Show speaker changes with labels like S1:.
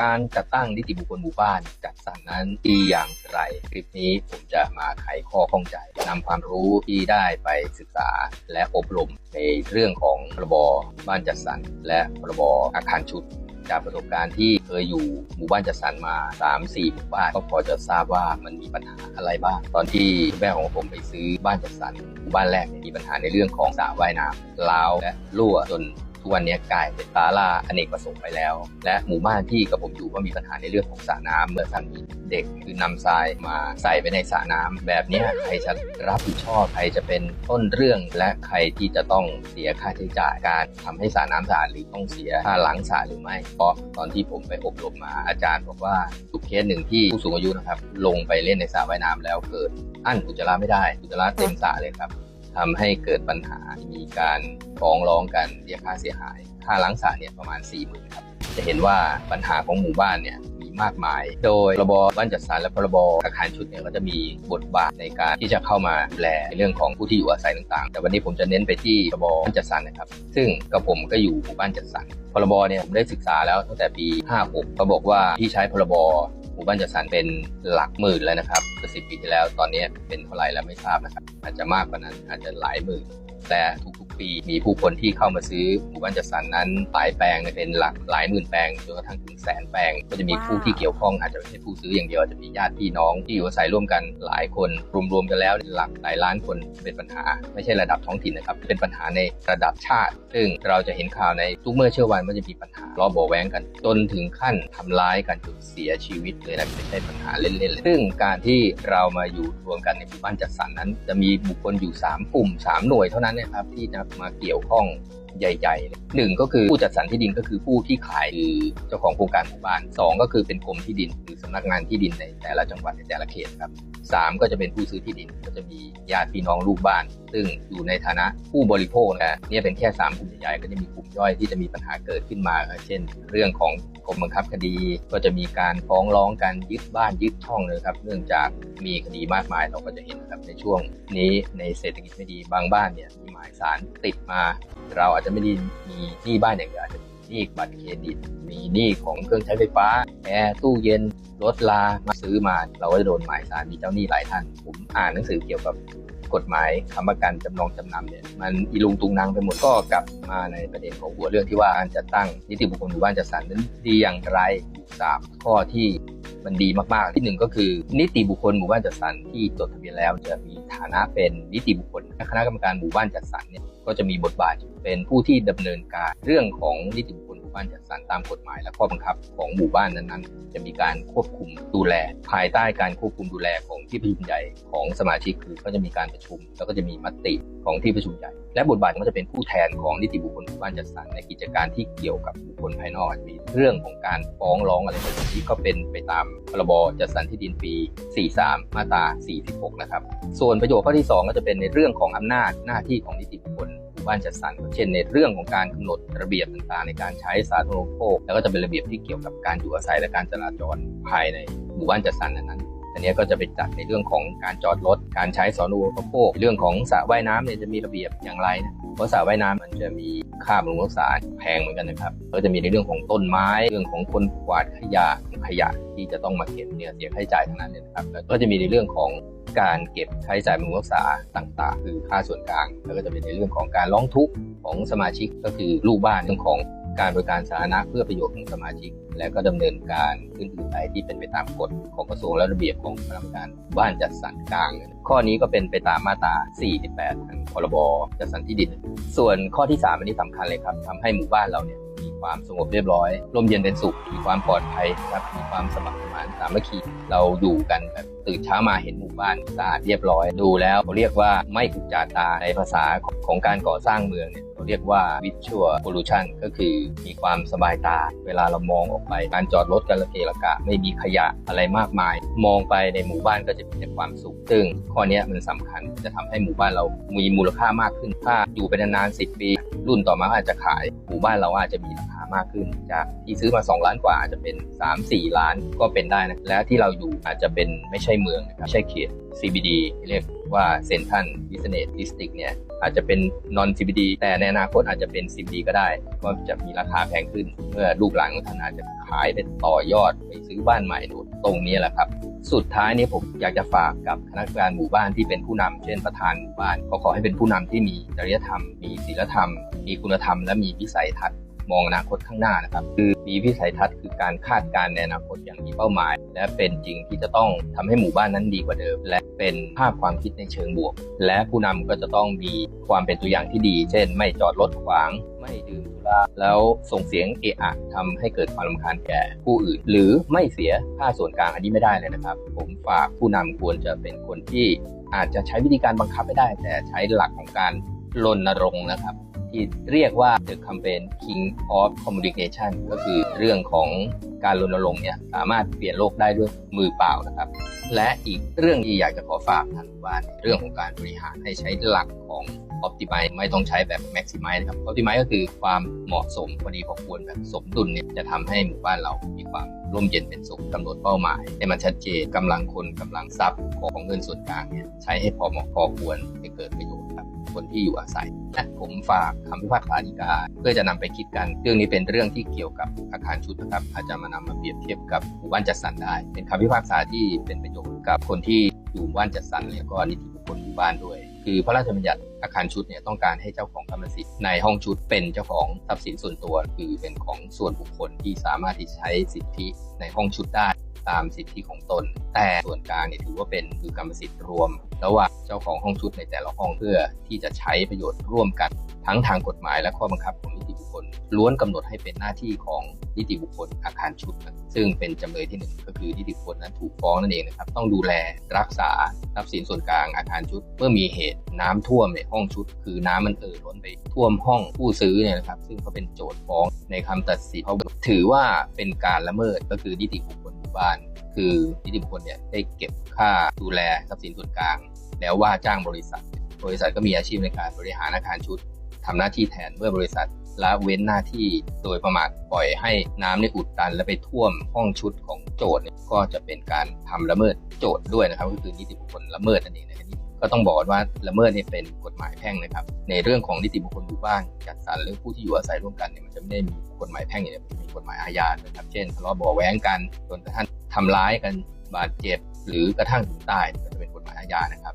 S1: การจัดตั้งนิติบุคคลหมู่บ้านจัดสรรนั้นดีอย่างไร คลิปนี้ผมจะมาไขข้อข้องใจนำความรู้ที่ได้ไปศึกษาและอบรมในเรื่องของพรบบ้านจัดสรรและพรบอาคารชุดจากประสบการณ์ที่เคยอยู่หมู่บ้านจัดสรรมา 3-4หมู่บ้านก็พอจะทราบว่ามันมีปัญหาอะไรบ้าง ตอนที่แม่ของผมไปซื้อบ้านจัดสรรหมู่บ้านแรกมีปัญหาในเรื่องของสระว่ายน้ำราวและรั่วจน ทุกวันนี้กลายเป็นศาลาอเนกประสงค์ไปแล้ว และหมู่บ้านที่กับผมอยู่ก็มีปัญหาในเรื่องของสระน้ำเมื่อท่านมีเด็กคือนำทรายมาใส่ไปในสระน้ำแบบนี้ใครจะรับผิดชอบใครจะเป็นต้นเรื่องและใครที่จะต้องเสียค่าใช้จ่ายการทำให้สระน้ำสะอาดหรือต้องเสียค่าล้างสระหรือไม่เพราะตอนที่ผมไปอบรมมาอาจารย์บอกว่าทุกเคสหนึ่งที่ผู้สูงอายุนะครับลงไปเล่นในสระว่ายน้ำแล้วเกิดอั้นอุจจาระไม่ได้อุจจาระเต็มสระเลยครับ ทำให้เกิดปัญหา มีการฟ้องร้องกันเรียกค่าเสียหาย ค่าล้างสระเนี่ยประมาณ4ี่หมื่นครับ จะเห็นว่าปัญหาของหมู่บ้านเนี่ย มากมาย โดยพรบบ้านจัดสรรและพรบอาคารชุดเนี่ยก็จะมีบทบาทในการที่จะเข้ามาดูแลในเรื่องของผู้ที่อยู่อาศัยต่างๆ แต่วันนี้ผมจะเน้นไปที่พรบบ้านจัดสรรนะครับ ซึ่งกับผมก็อยู่หมู่บ้านจัดสรรพรบเนี่ยผมได้ศึกษาแล้วตั้งแต่ปี 56เขาบอกว่าที่ใช้พรบหมู่บ้านจัดสรรเป็นหลักหมื่นแล้วนะครับสิบปีที่แล้วตอนนี้เป็นเท่าไหร่แล้วไม่ทราบนะครับ อาจจะมากกว่านั้นอาจจะหลายหมื่นแต่ทุก ปี มีผู้คนที่เข้ามาซื้อหมู่บ้านจัดสรรนั้นหลายแปลงเนี่ยเป็นหลักหลายหมื่นแปลงจนกระทั่งถึงแสนแปลง ก็จะมีผู้ที่เกี่ยวข้องอาจจะไม่ใช่ผู้ซื้ออย่างเดียวอาจจะมีญาติพี่น้องที่อยู่อาศัยร่วมกันหลายคนรวมๆกันแล้วหลักหลายล้านคนเป็นปัญหา ไม่ใช่ระดับท้องถิ่นนะครับ เป็นปัญหาในระดับชาติ ซึ่งเราจะเห็นข่าวในทุกเมื่อเชื่อวันว่าจะมีปัญหาล้อเบาะแว้งกันจนถึงขั้นทำร้ายกันจนเสียชีวิตเลยนะไม่ใช่ปัญหาเล่นๆเลยซึ่งการที่เรามาอยู่รวมกันในหมู่บ้านจัดสรรนั้น จะมีบุคคลอยู่ 3 กลุ่ม 3 หน่วยเท่านั้นนะครับที่จะมาเกี่ยวข้องใหญ่ๆหนึ่งก็คือผู้จัดสรรที่ดินก็คือผู้ที่ขายคือเจ้าของโครงการหมู่บ้านสองก็คือเป็นกรมที่ดินหรือสำนักงานที่ดินในแต่ละจังหวัดในแต่ละเขตครับสามก็จะเป็นผู้ซื้อที่ดินก็จะมีญาติพี่น้องลูกบ้าน ซึ่งอยู่ในฐานะผู้บริโภคนะเนี่ยเป็นแค่สามกลุ่มใหญ่ก็จะมีกลุ่มย่อยที่จะมีปัญหาเกิดขึ้นมา เช่น เรื่องของกรมบังคับคดี ก็จะมีการฟ้องร้องกันยึดบ้านยึดช่องเลยครับ เนื่องจากมีคดีมากมายเราก็จะเห็นครับในช่วงนี้ในเศรษฐกิจไม่ดีบางบ้านเนี่ยมีหมายสารติดมา เราอาจจะไม่ได้มีหนี้บ้านอย่างเดียวอาจจะมีหนี้บัตรเครดิต มีหนี้ของเครื่องใช้ไฟฟ้าแอร์ตู้เย็นรถลามาซื้อมา เราก็จะโดนหมายสารมีเจ้าหนี้หลายท่าน ผมอ่านหนังสือเกี่ยวกับ กฎหมายคำประกันจำนองจำนำเนี่ยมันอีลุงตุงนางไปหมดก็กลับมาในประเด็นของหัวเรื่องที่ว่าการจัดตั้งนิติบุคคลหมู่บ้านจัดสรรนั้นดีอย่างไรสามข้อที่มันดีมาก ๆ ที่หนึ่งก็คือ นิติบุคคลหมู่บ้านจัดสรรที่จดทะเบียนแล้วจะมีฐานะเป็นนิติบุคคลคณะกรรมการหมู่บ้านจัดสรรเนี่ยก็จะมีบทบาทเป็นผู้ที่ดำเนินการเรื่องของนิติบุคคล บ้านจัดสรรตามกฎหมายและข้อบังคับของหมู่บ้านนั้นๆ จะมีการควบคุมดูแล ภายใต้การควบคุมดูแลของที่ประชุมใหญ่ของสมาชิกคือก็จะมีการประชุม แล้วก็จะมีมติของที่ประชุมใหญ่ และบทบาทก็จะเป็นผู้แทนของนิติบุคคลหมู่บ้านจัดสรรในกิจการที่เกี่ยวกับบุคคลภายนอกอาจจะมีเรื่องของการฟ้องร้องอะไรแบบนี้ก็เป็นไปตามพรบจัดสรรที่ดินปี 43 มาตรา 46 นะครับ ส่วนประโยชน์ข้อที่ 2 ก็จะเป็นในเรื่องของอำนาจหน้าที่ของนิติ มู่บ้านจัดสรรเช่นในเรื่องของการกำหนดระเบียบต่างๆ ในการใช้สาธารณูปโภคแล้วก็จะเป็นระเบียบที่เกี่ยวกับการอยู่อาศัยและการจราจรภายในหมู่บ้านจัดสรรนั้นอันนี้ก็จะไปจัดในเรื่องของการจอดรถ การใช้สาธารณูปโภคเรื่องของสระว่ายน้ำเนี่ยจะมีระเบียบอย่างไรนะ เพราะสระว่ายน้ำมันจะมีค่าบำรุงรักษาแพงเหมือนกันนะครับ ก็จะมีในเรื่องของต้นไม้ เรื่องของคนกวาดขยะ ขยะที่จะต้องมาเก็บเนี่ยเสียค่าใช้จ่ายทั้งนั้นเลยนะครับแล้วก็จะมีในเรื่องของการเก็บค่าใช้จ่ายบำรุงรักษาต่างๆ คือค่าส่วนกลาง แล้วก็จะเป็นในเรื่องของการร้องทุกข์ของสมาชิกก็คือลูกบ้านเรื่องของ การบริการสาธารณะเพื่อประโยชน์ของสมาชิก และก็ดำเนินการอื่นใดที่เป็นไปตามกฎของกระทรวงและระเบียบของคณะกรรมการบ้านจัดสรรกลาง ข้อนี้ก็เป็นไปตามมาตรา 48ทางพรบจัดสรรที่ดิน ส่วนข้อที่ 3 อันนี้สำคัญเลยครับทำให้หมู่บ้านเราเนี่ยมีความสงบเรียบร้อยร่มเย็นเป็นสุข มีความปลอดภัยครับมีความสมัครสมานสามัคคีเราอยู่กันแบบตื่นเช้ามาเห็นหมู่บ้านสะอาดเรียบร้อยดูแล้วเขาเรียกว่าไม่อุจจาตาในภาษาของการก่อสร้างเมืองเนี่ย เขาเรียกว่า visual pollution ก็คือมีความสบายตา เวลาเรามองออกไปการจอดรถกันละเกะละกะ ไม่มีขยะอะไรมากมาย มองไปในหมู่บ้านก็จะมีแต่ความสุขซึ่งข้อนี้มันสำคัญจะทำให้หมู่บ้านเรามีมูลค่ามากขึ้นถ้าอยู่ไปนานๆ10 ปี รุ่นต่อมาอาจจะขายหมู่บ้านเราอาจจะมีราคามากขึ้น จากที่ซื้อมา 2 ล้านกว่าอาจจะเป็น 3-4 ล้านก็เป็นได้นะและที่เราอยู่อาจจะเป็นไม่ใช่เมืองนะครับใช่เขต CBD เรียกว่าเซนทันบิสเนสดิสติกเนี่ยอาจจะเป็น non CBD แต่ในอนาคตอาจจะเป็น CBD ก็ได้ ก็จะมีราคาแพงขึ้น เมื่อลูกหลานของท่านอาจจะขายเป็นต่อยอดไปซื้อบ้านใหม่ดูตรงนี้แหละครับ สุดท้ายนี้ผมอยากจะฝากกับคณะกรรมการหมู่บ้านที่เป็นผู้นำเช่นประธานหมู่บ้านก็ขอให้เป็นผู้นำที่มีจริยธรรม มีศีลธรรม มีคุณธรรมและมีวิสัยทัศน์ มองอนาคตข้างหน้านะครับคือมีวิสัยทัศน์คือการคาดการณ์ในอนาคตอย่างมีเป้าหมาย และเป็นจริงที่จะต้องทำให้หมู่บ้านนั้นดีกว่าเดิม และเป็นภาพความคิดในเชิงบวก และผู้นำก็จะต้องมีความเป็นตัวอย่างที่ดี เช่น ไม่จอดรถขวาง ไม่ดื่มสุราแล้วส่งเสียงเอะอะทำให้เกิดความรำคาญแก่ผู้อื่น หรือไม่เสียค่าส่วนกลางอันนี้ไม่ได้เลยนะครับ ผมฝากผู้นำควรจะเป็นคนที่อาจจะใช้วิธีการบังคับไม่ได้ แต่ใช้หลักของการรณรงค์นะครับ ที่เรียกว่า The Campaign King of Communication ก็คือเรื่องของการรณรงค์เนี่ยสามารถเปลี่ยนโลกได้ด้วยมือเปล่านะครับ และอีกเรื่องที่อยากจะขอฝากท่านว่าเรื่องของการบริหารให้ใช้หลักของ Optimize ไม่ต้องใช้แบบ Maximize นะครับ Optimize ก็คือความเหมาะสมพอดีพอควรแบบสมดุลเนี่ยจะทำให้หมู่บ้านเรามีความร่มเย็นเป็นสุขกำหนดเป้าหมาย ให้มันชัดเจนกำลังคนกำลังทรัพย์ของเงินส่วนกลางเนี่ยใช้ให้พอเหมาะพอควรให้เกิดประโยชน์ คนที่อยู่อาศัยและผมฝากคำพิพากษาฎีกาเพื่อจะนำไปคิดกัน เรื่องนี้เป็นเรื่องที่เกี่ยวกับอาคารชุดนะครับอาจจะมานำมาเปรียบเทียบกับหมู่บ้านจัดสรรได้ เป็นคำพิพากษาที่เป็นประโยชน์กับคนที่อยู่หมู่บ้านจัดสรรแล้วก็นิติบุคคลหมู่บ้านด้วย คือพระราชบัญญัติอาคารชุดเนี่ยต้องการให้เจ้าของกรรมสิทธิ์ในห้องชุดเป็นเจ้าของทรัพย์สินส่วนตัว คือเป็นของส่วนบุคคลที่สามารถที่ใช้สิทธิในห้องชุดได้ ตามสิทธิของตน แต่ส่วนกลางเนี่ยถือว่าเป็นคือกรรมสิทธิ์รวม ระหว่างเจ้าของห้องชุดในแต่ละห้องเพื่อที่จะใช้ประโยชน์ร่วมกัน ทั้งทางกฎหมายและข้อบังคับของนิติบุคคล ล้วนกำหนดให้เป็นหน้าที่ของนิติบุคคลอาคารชุด ซึ่งเป็นจำเลยที่หนึ่งก็คือนิติบุคคลนั้นถูกฟ้องนั่นเองนะครับต้องดูแลรักษาทรัพย์สินส่วนกลางอาคารชุด เมื่อมีเหตุน้ำท่วมในห้องชุด คือน้ำมันเอ่อล้นไปท่วมห้องผู้ซื้อเนี่ยนะครับซึ่งเขาเป็นโจทย์ฟ้องในคำตัดสินเขาถือว่าเป็นการละเมิดก็คือนิติบุคคล บ้าน คือนิติบุคคลเนี่ยได้เก็บค่าดูแลทรัพย์สินส่วนกลาง แล้วว่าจ้างบริษัท บริษัทก็มีอาชีพในการบริหารอาคารชุดทำหน้าที่แทนเมื่อบริษัทละเว้นหน้าที่โดยประมาทปล่อยให้น้ำในอุดตัน และไปท่วมห้องชุดของโจทย์เนี่ยก็จะเป็นการทำละเมิดโจทย์ด้วยนะครับ ก็คือนิติบุคคลละเมิดนั่นเองนะครับ ก็ต้องบอกว่าละเมิดเนี่ยเป็นกฎหมายแพ่งนะครับ ในเรื่องของนิติบุคคลหมู่บ้านจัดสรรหรือผู้ที่อยู่อาศัยร่วมกันเนี่ยมันจะไม่ได้มีกฎหมายแพ่งอย่างเดียวมันมีกฎหมายอาญานะครับ เช่นทะเลาะเบาะแว้งกันจนกระทั่งทำร้ายกันบาดเจ็บหรือกระทั่งถึงตายก็จะเป็นกฎหมายอาญานะครับ